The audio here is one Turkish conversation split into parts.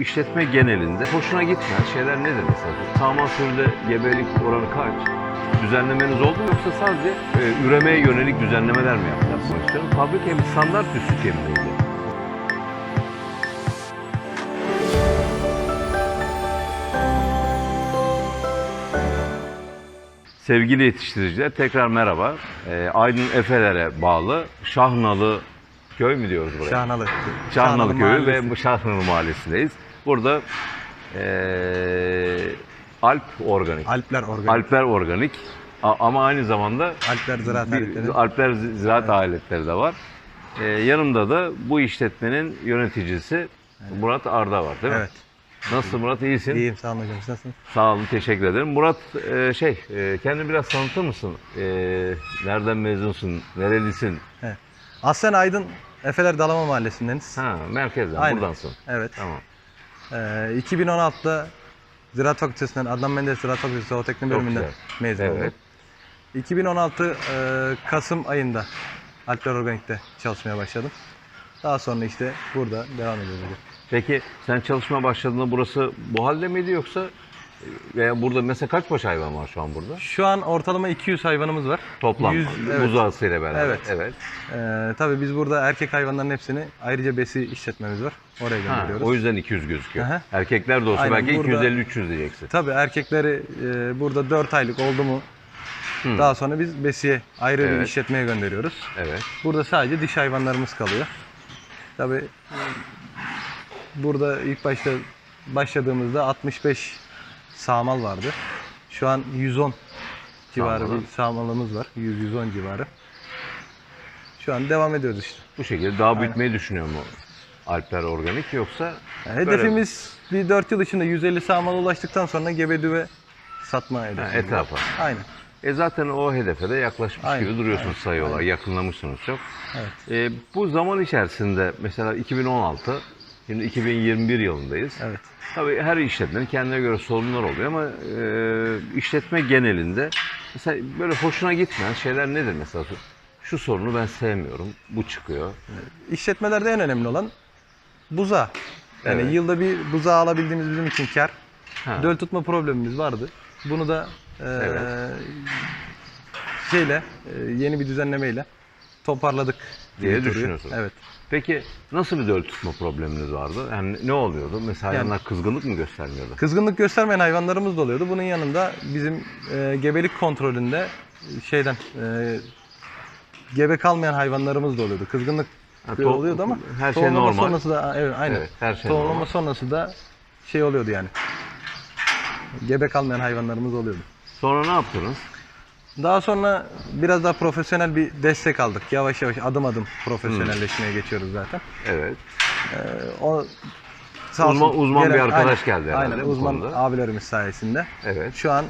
işletme genelinde hoşuna gitmeyen şeyler nedir mesela? Sağmal sürüde gebelik oranı kaç? Düzenlemeniz oldu mu yoksa sadece e, üremeye yönelik düzenlemeler mi yapmak istiyorum? Fabrika mi standart bir süt yeminiydi? Sevgili yetiştiriciler tekrar merhaba. Ee, Aydın Efeler'e bağlı Şahnalı köy mü diyoruz buraya? Şahnalı. Şahnalı Köyü Mahallesi. ve bu Şahnalı Mahallesi'ndeyiz. Burada eee, Alp Organik, Alpler Organik. Alpler Organik A- ama aynı zamanda Alpler Ziraat Aletleri. Alpler Zi- Ziraat Aletleri de var. Eee, yanımda da bu işletmenin yöneticisi Murat Arda var değil mi? Evet. Nasılsın Murat iyisin? İyiyim sağ olun hocam. Siz Nasılsınız? Sağ olun teşekkür ederim. Murat eee, şey eee, kendini biraz tanıtır mısın? Eee, nereden mezunsun? Nerelisin? Aslen Aydın Efeler Dalama Mahallesi'ndeniz. Ha merkezden Aynen. buradansın. Evet. Tamam. Ee, 2016'da Ziraat Fakültesi'nden Adnan Menderes Ziraat Fakültesi Zootecnik Çok bölümünden güzel. mezun Evet. oldum. 2016 e, Kasım ayında Alpler Organik'te çalışmaya başladım. Daha sonra işte burada devam ediyoruz. Peki sen çalışma başladığında burası bu halde miydi yoksa veya burada mesela kaç baş hayvan var şu an burada? Şu an ortalama 200 hayvanımız var. Toplam 100, evet. buzağısıyla beraber. Evet. evet. Ee, tabii biz burada erkek hayvanların hepsini ayrıca besi işletmemiz var. Oraya Ha, gönderiyoruz. o yüzden 200 gözüküyor. Aha. Erkekler de olsa Aynen, belki burada- 250-300 diyeceksin. Tabii erkekleri e, burada 4 aylık oldu mu Hı. daha sonra biz besiye ayrı bir Evet. işletmeye gönderiyoruz. Evet. Burada sadece diş hayvanlarımız kalıyor. Tabii burada ilk başta başladığımızda 65 sağmal vardı. Şu an 110 civarı Sağmalı. bir sağmalımız var. 100-110 civarı. Şu an devam ediyoruz işte. Bu şekilde daha büyütmeyi düşünüyor mu Alpler Organik yoksa Yani böyle hedefimiz bir 4 yıl içinde 150 sağmala ulaştıktan sonra gebe düve satma ha, var. etrafa? Aynen. E zaten o hedefe de yaklaşmış Aynen, gibi duruyorsunuz sayı olarak. Yakınlamışsınız çok. Evet. E, bu zaman içerisinde mesela 2016, şimdi 2021 yılındayız. Evet. Tabii her işletmenin kendine göre sorunlar oluyor ama e, işletme genelinde mesela böyle hoşuna gitmeyen şeyler nedir mesela? Şu sorunu ben sevmiyorum, bu çıkıyor. İşletmelerde en önemli olan buza. Yani Evet. yılda bir buza alabildiğimiz bizim için kar. Ha. Döl tutma problemimiz vardı. Bunu da e, Evet. şeyle e, yeni bir düzenlemeyle toparladık Diye duruyor. düşünüyorsun. Evet. Peki nasıl bir döl tutma probleminiz vardı? Yani ne oluyordu? Mesela Yani- hayvanlar kızgınlık mı göstermiyordu? Kızgınlık göstermeyen hayvanlarımız da oluyordu. Bunun yanında bizim e, gebelik kontrolünde şeyden e, gebe kalmayan hayvanlarımız da oluyordu. Kızgınlık Ha, to- oluyordu ama her şey normal. sonrası da evet aynen. Evet, her şey tohumlama normal. sonrası da şey oluyordu yani. Gebe kalmayan hayvanlarımız oluyordu. Sonra ne yaptınız? Daha sonra biraz daha profesyonel bir destek aldık. Yavaş yavaş adım adım profesyonelleşmeye geçiyoruz zaten. Evet. Ee, o sağ Uzman- olsun uzman bir arkadaş geldi herhalde Aynen bu uzman konuda. abilerimiz sayesinde. Evet. Şu an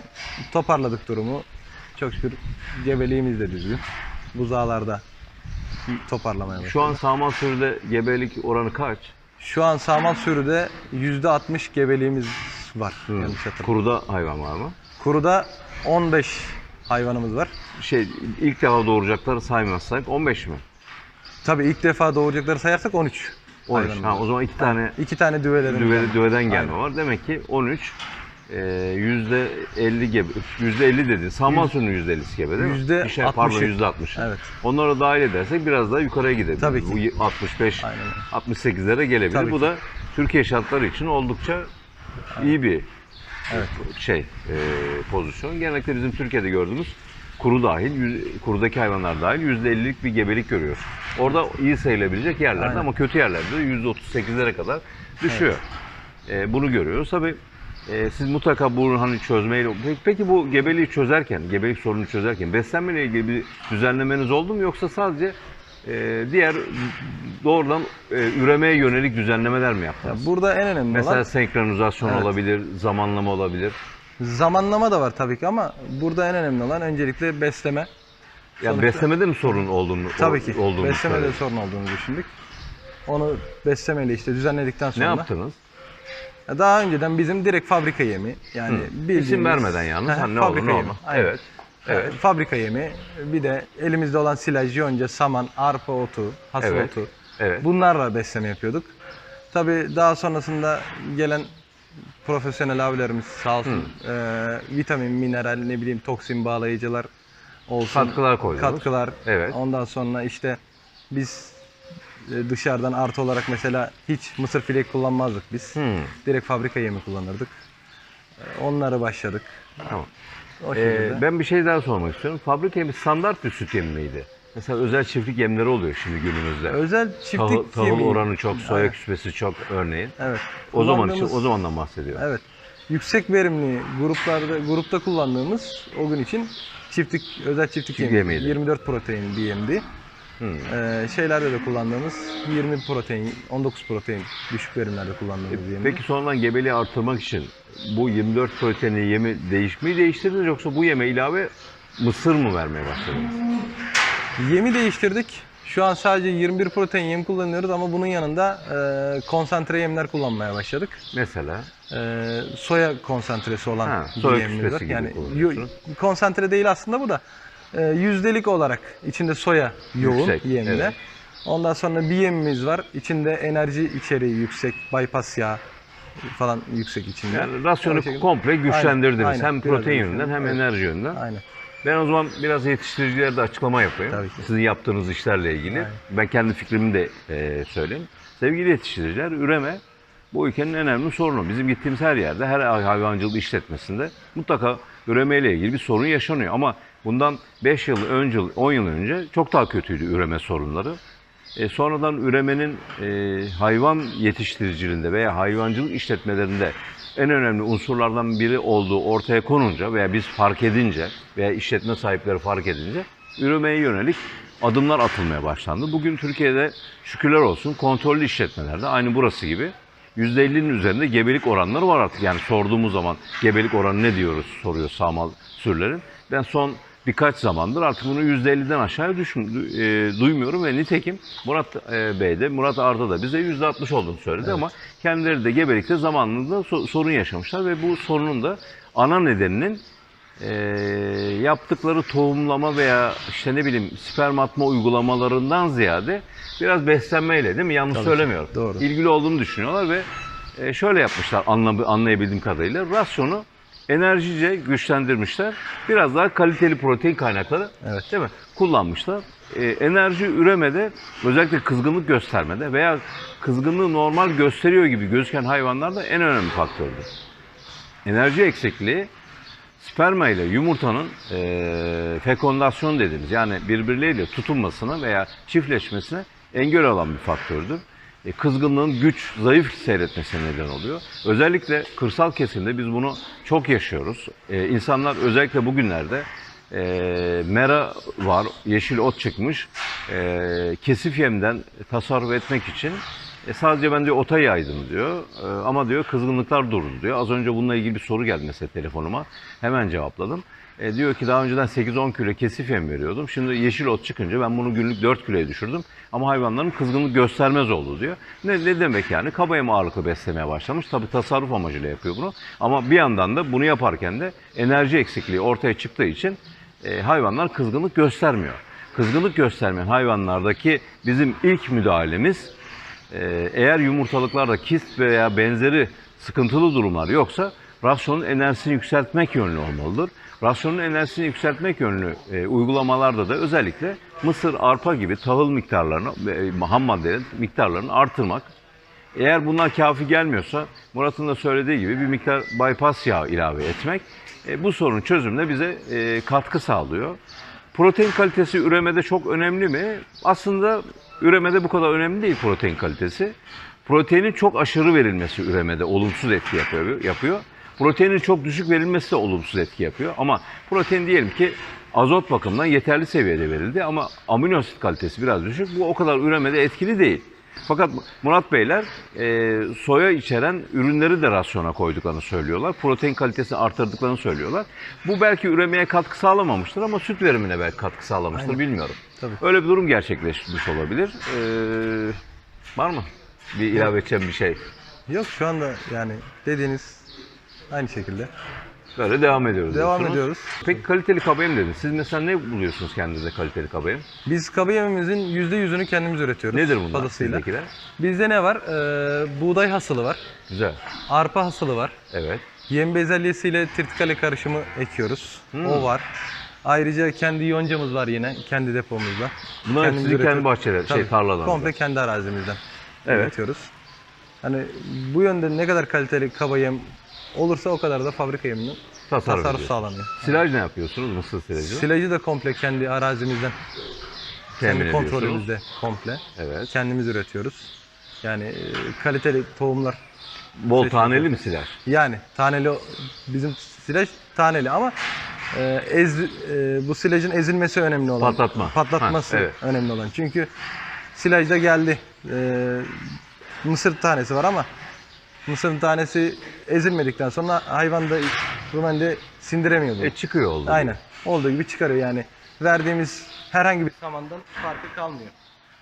toparladık durumu. Çok şükür gebeliğimiz de düzgün. Buzağlarda toparlamaya başladık. Şu an sağmal sürüde gebelik oranı kaç? Şu an sağmal sürüde %60 gebeliğimiz var. Yanlış hatırlamıyorum. Kuruda hayvan var mı? Kuruda 15 hayvanımız var. Şey ilk defa doğuracakları saymazsak 15 mi? Tabii ilk defa doğuracakları sayarsak 13. 13. hayvanımız Ha, var. o zaman iki tane İki tane düvelerimiz düve, var. düveden gelme Aynen. var. Demek ki 13 e, yüzde 50 gebe, yüzde 50 dedin. Sağmal sürünün yüzde 50'si gebe değil mi? Yüzde Bir şey, pardon 60'ı. yüzde 60. Evet. Onları dahil edersek biraz daha yukarıya gidebilir. Tabii ki. Bu y- 65, Aynen öyle. 68'lere gelebilir. Tabii Bu ki. da Türkiye şartları için oldukça iyi bir Evet. şey e, pozisyon. Genellikle bizim Türkiye'de gördüğümüz kuru dahil, yüz- kurudaki hayvanlar dahil yüzde 50'lik bir gebelik görüyoruz. Orada iyi sayılabilecek yerlerde Aynen. ama kötü yerlerde de yüzde 38'lere kadar düşüyor. E, bunu görüyoruz. Tabii e, siz mutlaka bunu hani çözmeyle... Peki, peki bu gebeliği çözerken, gebelik sorununu çözerken beslenmeyle ilgili bir düzenlemeniz oldu mu yoksa sadece e, diğer doğrudan e, üremeye yönelik düzenlemeler mi yaptınız? Burada en önemli Mesela olan senkronizasyon Evet. olabilir, zamanlama olabilir. zamanlama da var tabii ki ama burada en önemli olan öncelikle besleme. Ya Sonuçta- beslemede mi sorun olduğunu Tabii ki. olduğunu Beslemede söyledin? sorun olduğunu düşündük. Onu beslemeyle işte düzenledikten Ne sonra yaptınız? daha önceden bizim direkt fabrika yemi yani bildiğimiz İsim vermeden yalnız. Ha, ne olur fabrika ne yemi. olmaz. Evet. Evet. Ee, Fabrika yemi bir de elimizde olan silaj, yonca, saman, arpa otu, hasıl Evet. otu Evet. bunlarla besleme yapıyorduk. Tabii daha sonrasında gelen profesyonel abilerimiz sağ olsun eee, vitamin, mineral, ne bileyim toksin bağlayıcılar olsun. Katkılar koyuyoruz. Katkılar. Evet. Ondan sonra işte biz e, dışarıdan artı olarak mesela hiç mısır filek kullanmazdık biz. Hmm, Direkt fabrika yemi kullanırdık. E, Onları başladık. tamam. O Ee, ben bir şey daha sormak istiyorum. Fabrika yemi standart bir süt yemi miydi? Mesela özel çiftlik yemleri oluyor şimdi günümüzde. Özel çiftlik Tahıl, tahıl yemeği. oranı çok, soya Aynen. küspesi çok örneğin. Evet. O zaman için Kullandığımız- o zamandan bahsediyor. Evet. Yüksek verimli gruplarda grupta kullandığımız o gün için çiftlik özel çiftlik Çiftlik yemi. yemiydi. 24 protein bir yemdi. Hmm. Ee, şeylerde de kullandığımız 20 protein, 19 protein düşük verimlerde kullandığımız yemdi. Peki sonradan gebeliği artırmak için bu 24 proteinli yemi değişmeyi değiştirdiniz yoksa bu yeme ilave mısır mı vermeye başladınız? Yemi değiştirdik. Şu an sadece 21 protein yem kullanıyoruz ama bunun yanında e, konsantre yemler kullanmaya başladık. Mesela E, soya konsantresi olan Ha, soya gibi Yani konsantre değil aslında bu da. E, yüzdelik olarak içinde soya yoğun Yüksek, yemde. evet. Ondan sonra bir yemimiz var. İçinde enerji içeriği yüksek, bypass yağı falan yüksek içinde. yani rasyonu O şekilde- komple güçlendirdiniz. Aynen, hem aynen. protein Biraz yönünden hem evet. enerji yönünden. Aynen. Ben o zaman biraz yetiştiricilere de açıklama yapayım. Tabii ki. Sizin yaptığınız işlerle ilgili. Aynen. Ben kendi fikrimi de e, söyleyeyim. Sevgili yetiştiriciler, üreme bu ülkenin en önemli sorunu. Bizim gittiğimiz her yerde, her hayvancılık işletmesinde mutlaka üremeyle ilgili bir sorun yaşanıyor. Ama bundan 5 yıl önce, 10 yıl önce çok daha kötüydü üreme sorunları. E, sonradan üremenin e, hayvan yetiştiriciliğinde veya hayvancılık işletmelerinde en önemli unsurlardan biri olduğu ortaya konunca veya biz fark edince veya işletme sahipleri fark edince üremeye yönelik adımlar atılmaya başlandı. Bugün Türkiye'de şükürler olsun kontrollü işletmelerde aynı burası gibi %50'nin üzerinde gebelik oranları var artık. Yani sorduğumuz zaman gebelik oranı ne diyoruz soruyor sağmal sürülerin. Ben son birkaç zamandır artık bunu %50'den aşağıya düşün, e, duymuyorum ve nitekim Murat e, Bey de Murat Arda da bize %60 olduğunu söyledi ama kendileri de gebelikte zamanında so- sorun yaşamışlar ve bu sorunun da ana nedeninin e, yaptıkları tohumlama veya işte ne bileyim sperm atma uygulamalarından ziyade biraz beslenmeyle değil mi? Yanlış Tabii söylemiyorum. doğru. İlgili olduğunu düşünüyorlar ve e, şöyle yapmışlar anla, anlayabildiğim kadarıyla rasyonu enerjice güçlendirmişler. Biraz daha kaliteli protein kaynakları Evet. değil mi? Kullanmışlar. E, enerji üremede özellikle kızgınlık göstermede veya kızgınlığı normal gösteriyor gibi gözüken hayvanlarda en önemli faktördür. Enerji eksikliği sperma ile yumurtanın e, fekondasyon dediğimiz yani birbirleriyle tutunmasına veya çiftleşmesine engel olan bir faktördür. E, kızgınlığın güç, zayıf seyretmesine neden oluyor. Özellikle kırsal kesimde biz bunu çok yaşıyoruz. E, insanlar özellikle bugünlerde e, mera var, yeşil ot çıkmış. E, kesif yemden tasarruf etmek için e, sadece ben diyor ota yaydım diyor. E, ama diyor kızgınlıklar durdu diyor. Az önce bununla ilgili bir soru geldi mesela telefonuma. Hemen cevapladım. E, diyor ki daha önceden 8-10 kilo kesif yem veriyordum. Şimdi yeşil ot çıkınca ben bunu günlük 4 kiloya düşürdüm. Ama hayvanların kızgınlık göstermez oldu diyor. Ne, ne demek yani? Kaba yem ağırlıklı beslemeye başlamış. Tabii tasarruf amacıyla yapıyor bunu. Ama bir yandan da bunu yaparken de enerji eksikliği ortaya çıktığı için e, hayvanlar kızgınlık göstermiyor. Kızgınlık göstermeyen hayvanlardaki bizim ilk müdahalemiz ee, eğer yumurtalıklarda kist veya benzeri sıkıntılı durumlar yoksa rasyonun enerjisini yükseltmek yönlü olmalıdır. Rasyonun enerjisini yükseltmek yönlü e, uygulamalarda da özellikle mısır, arpa gibi tahıl miktarlarını, e, ham maddelerin miktarlarını artırmak. Eğer bunlar kafi gelmiyorsa Murat'ın da söylediği gibi bir miktar bypass yağı ilave etmek e, bu sorun çözümüne bize e, katkı sağlıyor. Protein kalitesi üremede çok önemli mi? Aslında üremede bu kadar önemli değil protein kalitesi. Proteinin çok aşırı verilmesi üremede olumsuz etki yapıyor. yapıyor. Proteinin çok düşük verilmesi de olumsuz etki yapıyor. Ama protein diyelim ki azot bakımından yeterli seviyede verildi ama amino asit kalitesi biraz düşük. Bu o kadar üremede etkili değil. Fakat Murat Beyler e, soya içeren ürünleri de rasyona koyduklarını söylüyorlar. Protein kalitesini artırdıklarını söylüyorlar. Bu belki üremeye katkı sağlamamıştır ama süt verimine belki katkı sağlamıştır Aynen. bilmiyorum. Tabii. Öyle bir durum gerçekleşmiş olabilir. Ee, var mı? Bir ilave edeceğim bir şey. Yok şu anda yani dediğiniz aynı şekilde. Böyle devam ediyoruz. Devam diyorsunuz. ediyoruz. Peki kaliteli kabayım dediniz. Siz mesela ne buluyorsunuz kendinize kaliteli kabayım? Biz kaba yemimizin %100'ünü kendimiz üretiyoruz. Nedir bunlar Fazlasıyla. sizdekiler? Bizde ne var? Ee, buğday hasılı var. Güzel. Arpa hasılı var. Evet. Yem bezelyesiyle tirtikale karışımı ekiyoruz. Hmm. O var. Ayrıca kendi yoncamız var yine kendi depomuzda. Bunlar Kendimiz sizin kendi üretiyoruz. bahçeler, şey tarlalarınızda. Komple kendi arazimizden Evet. üretiyoruz. Hani bu yönde ne kadar kaliteli kaba yem olursa o kadar da fabrika yeminin Tasarruf tasarruf sağlanıyor. Silaj ne yapıyorsunuz? Mısır silajı. Silajı da komple kendi arazimizden, Temin kendi kontrolümüzde komple. Evet. Kendimiz üretiyoruz. Yani e, kaliteli tohumlar. Bol taneli mi silaj? Yani taneli bizim silaj taneli ama e, ez, e, bu silajın ezilmesi önemli olan. Patlatma. Patlatması Ha, evet. önemli olan. Çünkü silajda geldi. E, mısır tanesi var ama mısırın tanesi ezilmedikten sonra hayvan da rumende sindiremiyor bunu. E çıkıyor oldu. Aynen. Olduğu gibi çıkarıyor yani. Verdiğimiz herhangi bir samandan farkı kalmıyor.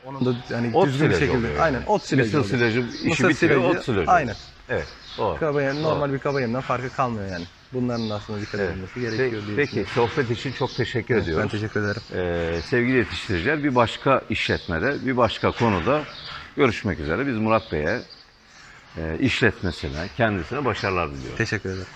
Onun da hani Ot düzgün bir şekilde. oluyor Aynen. yani. Ot silajı. Mısır silajı işi Mısır bitiriyor, silajı, ot silajı. Aynen. Evet. Doğru. Kaba yem, normal bir kaba yemden farkı kalmıyor yani. Bunların da aslında dikkat Evet. edilmesi gerekiyor diye peki sohbet için çok teşekkür Ben ediyorum. teşekkür ederim. Ee, sevgili yetiştiriciler bir başka işletmede, bir başka konuda görüşmek üzere. Biz Murat Bey'e işletmesine, kendisine başarılar diliyoruz. Teşekkür ederim.